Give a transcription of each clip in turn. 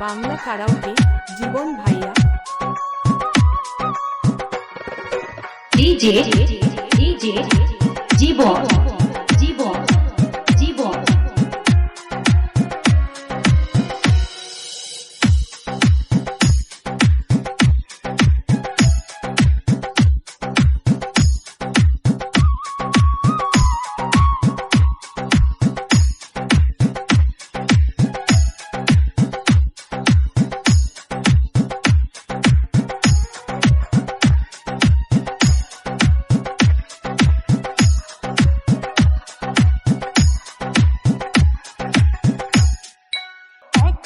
Bangla karaoke জীবন ভাইয়া। DJ DJ জীবন।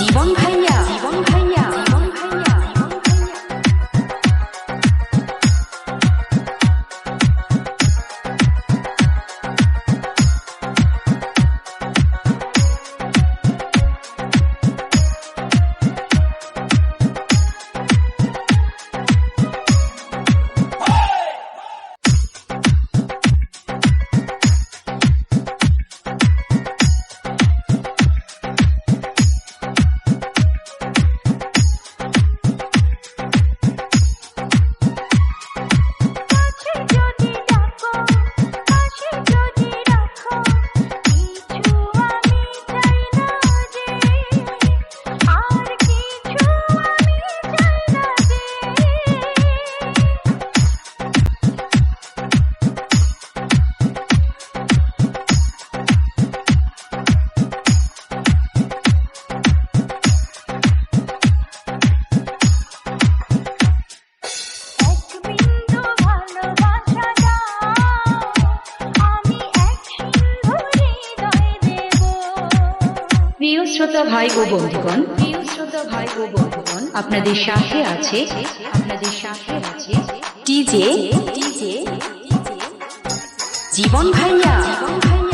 이번타 이. শ্রোতা ভাই ও বন্ধুগণ, আপনাদের সাথে আছে আপনাদের সাথে আছে টিজে টিজে জীবন ভাইয়া জীবন ভাইয়া।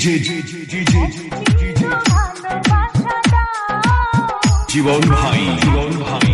我是一只鸡哦鸡哦